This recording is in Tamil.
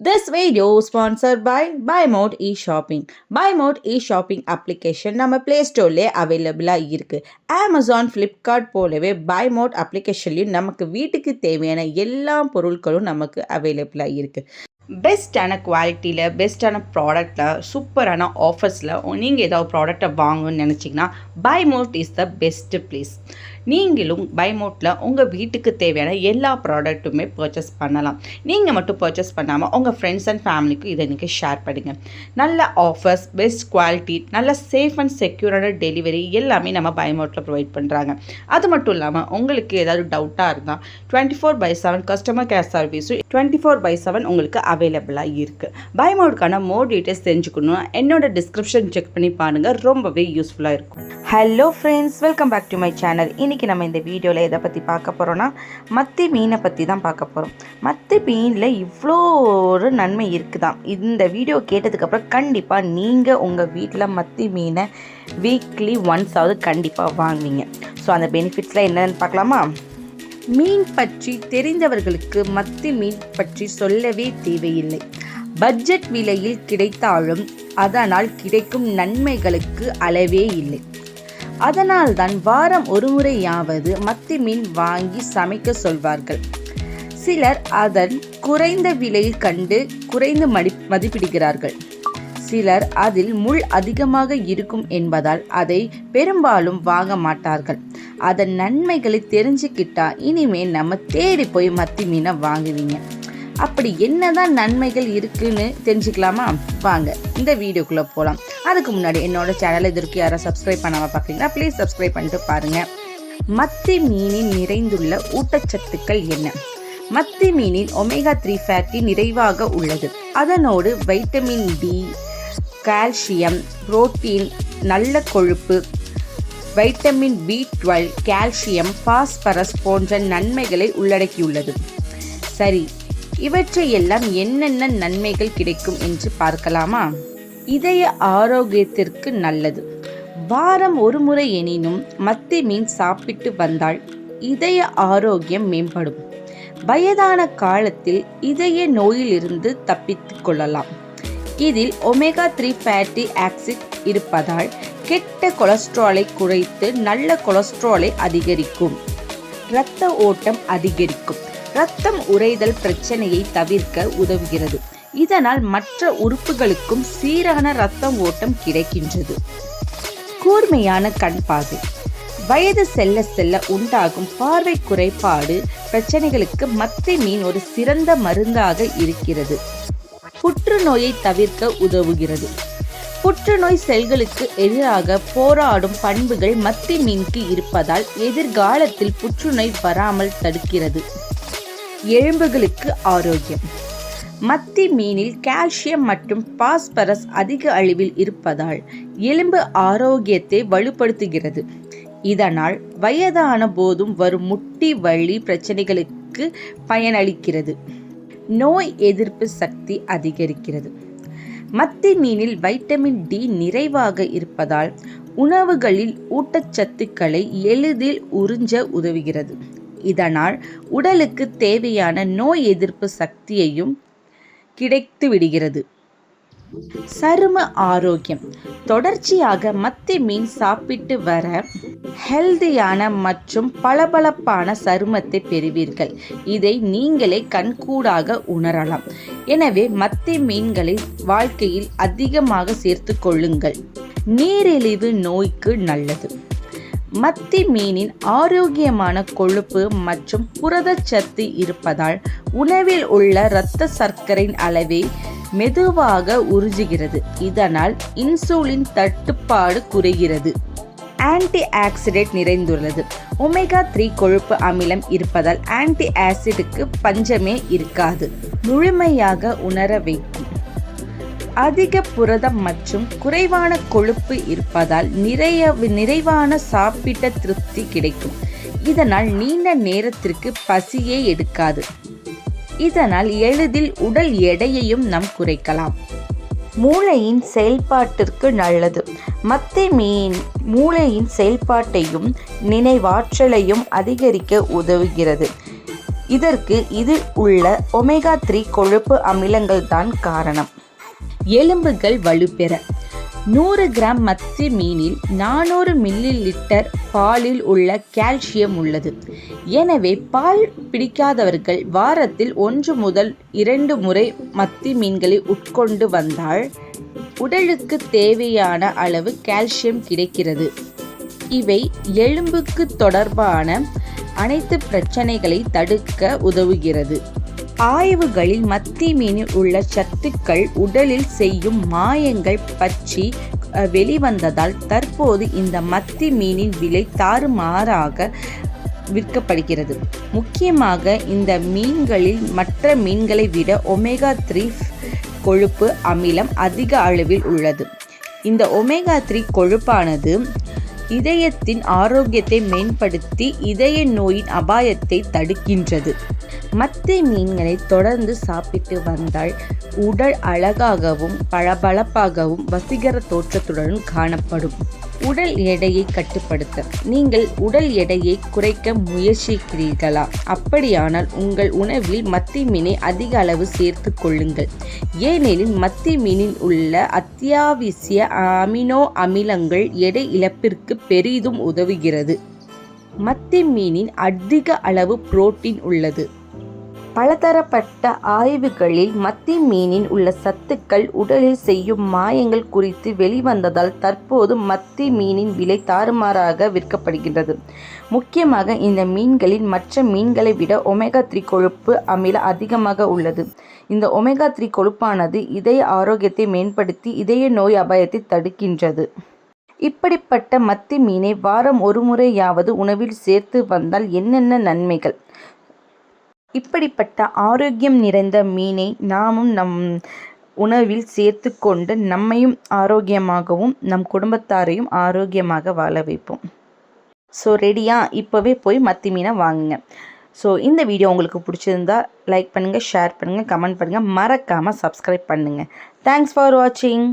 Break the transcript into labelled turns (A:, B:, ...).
A: This video sponsor by by by e-shopping by BuyMode e-shopping application நம்ம ப்ளே ஸ்டோர்லேயே அவைலபிளாக இருக்குது அமேசான் ஃப்ளிப்கார்ட் போலவே BuyMode அப்ளிகேஷன்லேயும் நமக்கு வீட்டுக்கு தேவையான எல்லா பொருட்களும் நமக்கு அவைலபிளாக இருக்குது பெஸ்ட்டான குவாலிட்டியில் பெஸ்ட்டான ப்ராடக்டில் சூப்பரான ஆஃபர்ஸில் நீங்கள் ஏதாவது ப்ராடக்டை வாங்கணும்னு நினச்சிங்கன்னா BuyMode is the best place நீங்களும் பைமோட்டில் உங்கள் வீட்டுக்கு தேவையான எல்லா ப்ராடக்ட்டுமே பர்ச்சேஸ் பண்ணலாம். நீங்கள் மட்டும் பர்ச்சேஸ் பண்ணாமல் உங்கள் ஃப்ரெண்ட்ஸ் அண்ட் ஃபேமிலிக்கு இதை நீங்கள் ஷேர் பண்ணுங்கள் நல்ல ஆஃபர்ஸ் பெஸ்ட் குவாலிட்டி நல்ல சேஃப் அண்ட் செக்யூரான டெலிவரி எல்லாமே நம்ம பைமோட்டில் ப்ரொவைட் பண்ணுறாங்க அது மட்டும் இல்லாமல் உங்களுக்கு ஏதாவது டவுட்டாக இருந்தால் twenty four by seven customer care சர்வீஸும் டுவெண்ட்டி ஃபோர் பை செவன் உங்களுக்கு அவைலபிளாக இருக்குது பைமோடுக்கான மோர் டீட்டெயில்ஸ் தெரிஞ்சுக்கணும். என்னோட டிஸ்கிரிப்ஷன் செக் பண்ணி பாருங்கள் ரொம்பவே யூஸ்ஃபுல்லாக இருக்கும். Hello friends welcome back to my channel இன்றைக்கி நம்ம இந்த வீடியோவில் எதை பற்றி பார்க்க போகிறோன்னா மத்தி மீனை பற்றி தான் பார்க்க போகிறோம் மத்தி மீனில் இவ்வளோ ஒரு நன்மை இருக்குதாம் இந்த வீடியோ கேட்டதுக்கப்புறம் கண்டிப்பாக நீங்கள் உங்கள் வீட்டில் மத்தி மீனை வீக்லி ஒன்ஸாவது கண்டிப்பாக வாங்குவீங்க. ஸோ அந்த பெனிஃபிட்ஸ்லாம் என்னென்னு பார்க்கலாமா? மீன் பற்றி தெரிந்தவர்களுக்கு மத்தி மீன் பற்றி சொல்லவே தேவையில்லை. பட்ஜெட் விலையில் கிடைத்தாலும் அதனால் கிடைக்கும் நன்மைகளுக்கு அளவே இல்லை. அதனால்தான் வாரம் ஒருமுறையாவது மத்தி மீன் வாங்கி சமைக்க சொல்வார்கள். சிலர் அதன் குறைந்த விலையில் கண்டு குறைந்து மடி மதிப்பிடுகிறார்கள். சிலர் அதில் முள் அதிகமாக இருக்கும் என்பதால் அதை பெரும்பாலும் வாங்க மாட்டார்கள். அதன் நன்மைகளை தெரிஞ்சுக்கிட்டா இனிமேல் நம்ம தேடி போய் மத்தி மீனை வாங்குவீங்க. அப்படி என்னதான் நன்மைகள் இருக்குன்னு தெரிஞ்சுக்கலாமா? வாங்க இந்த வீடியோக்குள்ளே போகலாம் அதுக்கு முன்னாடி என்னோட சேனல் இதற்கு யாரும் சப்ஸ்கிரைப் பண்ணாமல் பார்க்குறீங்கன்னா ப்ளீஸ் சப்ஸ்கிரைப் பண்ணிட்டு பாருங்கள் மத்தி மீனில் நிறைந்துள்ள ஊட்டச்சத்துக்கள் என்ன? மத்தி மீனில் ஒமேகா த்ரீ ஃபேட்டி நிறைவாக உள்ளது. அதனோடு வைட்டமின் டி கால்சியம் புரோட்டீன் நல்ல கொழுப்பு vitamin B twelve calcium phosphorus போன்ற நன்மைகளை உள்ளடக்கியுள்ளது. சரி இவற்றையெல்லாம் என்னென்ன நன்மைகள் கிடைக்கும் என்று பார்க்கலாமா? இதய ஆரோக்கியத்திற்கு நல்லது. வாரம் ஒரு முறை எனினும் மத்தி மீன் சாப்பிட்டு வந்தால் இதய ஆரோக்கியம் மேம்படும். வயதான காலத்தில் இதய நோயிலிருந்து தப்பித்து கொள்ளலாம். இதில் ஒமேகா த்ரீ ஃபேட்டி ஆக்சிட் இருப்பதால் கெட்ட கொலஸ்ட்ராலை குறைத்து நல்ல கொலஸ்ட்ராலை அதிகரிக்கும். இரத்த ஓட்டம் அதிகரிக்கும். ரத்தம் உறைதல் பிரச்சனையை தவிர்க்க உதவுகிறது. இதனால் மற்ற உறுப்புகளுக்கும் சீரான ரத்தம் ஓட்டம் கிடைக்கின்றது. கூர்மையான கண் பார்வை. வயது செல்ல செல்ல உண்டாகும் பார்வை குறைபாடு பிரச்சனைகளுக்கு மத்தை மீன் ஒரு சிறந்த மருந்தாக இருக்கிறது. புற்றுநோயை தவிர்க்க உதவுகிறது. புற்றுநோய் செல்களுக்கு எதிராக போராடும் பண்புகள் மத்தி மீனுக்கு இருப்பதால் எதிர்காலத்தில் புற்றுநோய் வராமல் தடுக்கிறது. எலும்புகளுக்கு ஆரோக்கியம். மத்தி மீனில் கால்சியம் மற்றும் பாஸ்பரஸ் அதிக அளவில் இருப்பதால் எலும்பு ஆரோக்கியத்தை வலுப்படுத்துகிறது. இதனால் வயதான போதும் வரும் முட்டி வழி பிரச்சனைகளுக்கு பயனளிக்கிறது. நோய் எதிர்ப்பு சக்தி அதிகரிக்கிறது. மத்தி மீனில் வைட்டமின் டி நிறைவாக இருப்பதால் உணவுகளில் ஊட்டச்சத்துக்களை எளிதில் உறிஞ்ச உதவுகிறது. இதனால் உடலுக்கு தேவையான நோய் எதிர்ப்பு சக்தியையும் கிடைத்து விடுகிறது சரும ஆரோக்கியம். தொடர்ச்சியாக மத்தி மீன் சாப்பிட்டு வர ஹெல்தியான மற்றும் பளபளப்பான சருமத்தை பெறுவீர்கள். இதை நீங்களே கண்கூடாக உணரலாம். எனவே மத்தி மீன்களை வாழ்க்கையில் அதிகமாக சேர்த்து கொள்ளுங்கள். நீரிழிவு நோய்க்கு நல்லது. மத்தி மீனின் ஆரோக்கியமான கொழுப்பு மற்றும் புரதச்சத்து இருப்பதால் உணவில் உள்ள இரத்த சர்க்கரையின் அளவை மெதுவாக உறிஞ்சுகிறது. இதனால் இன்சுலின் தட்டுப்பாடு குறைகிறது. ஆன்டி ஆக்சிடென்ட் நிறைந்துள்ளது. ஒமேகா த்ரீ கொழுப்பு அமிலம் இருப்பதால் ஆன்டி ஆசிடுக்கு பஞ்சமே இருக்காது. முழுமையாக உணர வைக்கும். அதிக புரதம் மற்றும் குறைவான கொழுப்பு இருப்பதால் நிறைய நிறைவான சாப்பிட்ட திருப்தி கிடைக்கும். இதனால் நீண்ட நேரத்திற்கு பசியே எடுக்காது. இதனால் எளிதில் உடல் எடையையும் நாம் குறைக்கலாம். மூளையின் செயல்பாட்டிற்கு நல்லது. மத்தை மீன் மூளையின் செயல்பாட்டையும் நினைவாற்றலையும் அதிகரிக்க உதவுகிறது. இதற்கு இதில் உள்ள ஒமேகா த்ரீ கொழுப்பு அமிலங்கள் தான் காரணம். எலும்புகள் வலுப்பெற. நூறு கிராம் மத்தி மீனில் நானூறு மில்லி லிட்டர் பாலில் உள்ள கால்சியம் உள்ளது. எனவே பால் பிடிக்காதவர்கள் வாரத்தில் ஒன்று முதல் இரண்டு முறை மத்தி மீன்களை உட்கொண்டு வந்தால் உடலுக்கு தேவையான அளவு கால்சியம் கிடைக்கிறது. இவை எலும்புக்கு தொடர்பான அனைத்து பிரச்சனைகளை தடுக்க உதவுகிறது. ஆய்வுகளில் மத்தி மீனில் உள்ள சத்துக்கள் உடலில் செய்யும் மாயங்கள் பற்றி வெளிவந்ததால் தற்போது இந்த மத்தி மீனின் விலை தாறுமாறாக விற்கப்படுகிறது. முக்கியமாக இந்த மீன்களில் மற்ற மீன்களை விட ஒமேகா த்ரீ கொழுப்பு அமிலம் அதிக அளவில் உள்ளது. இந்த ஒமேகா த்ரீ கொழுப்பானது இதயத்தின் ஆரோக்கியத்தை மேம்படுத்தி இதய நோயின் அபாயத்தை தடுக்கின்றது. மத்தி மீன்களை தொடர்ந்து சாப்பிட்டு வந்தால் உடல் அழகாகவும் பளபளப்பாகவும் வசீகர தோற்றத்துடன் காணப்படும். உடல் எடையை கட்டுப்படுத்த. நீங்கள் உடல் எடையை குறைக்க முயற்சிக்கிறீர்களா? அப்படியானால் உங்கள் உணவில் மத்தி மீனை அதிக அளவு சேர்த்து கொள்ளுங்கள். ஏனெனில் மத்தி மீனில் உள்ள அத்தியாவசிய அமினோ அமிலங்கள் எடை இழப்பிற்கு பெரிதும் உதவுகிறது. மத்தி மீனின் அதிக அளவு புரோட்டீன் உள்ளது. பலதரப்பட்ட ஆய்வுகளில் மத்தி மீனில் உள்ள சத்துக்கள் உடலில் செய்யும் மாயங்கள் குறித்து வெளிவந்ததால் தற்போது மத்தி மீனின் விலை தாறுமாறாக விற்கப்படுகின்றது. முக்கியமாக இந்த மீன்களில் மற்ற மீன்களை விட ஒமேகா த்ரீ கொழுப்பு அமில அதிகமாக உள்ளது. இந்த ஒமேகா த்ரீ கொழுப்பானது இதய ஆரோக்கியத்தை மேம்படுத்தி இதய நோய் அபாயத்தை தடுக்கின்றது. இப்படிப்பட்ட மத்தி மீனை வாரம் ஒரு முறையாவது உணவில் சேர்த்து வந்தால் என்னென்ன நன்மைகள்? இப்படிப்பட்ட ஆரோக்கியம் நிறைந்த மீனை நாமும் நம் உணவில் சேர்த்து கொண்டு நம்மையும் ஆரோக்கியமாகவும் நம் குடும்பத்தாரையும் ஆரோக்கியமாக வாழ வைப்போம். ஸோ ரெடியாக இப்போவே போய் மத்தி மீனை வாங்குங்க. ஸோ இந்த வீடியோ உங்களுக்கு பிடிச்சிருந்தா லைக் பண்ணுங்கள் ஷேர் பண்ணுங்கள் கமெண்ட் பண்ணுங்கள் மறக்காமல் சப்ஸ்கிரைப் பண்ணுங்கள் தேங்க்ஸ் ஃபார் வாட்சிங்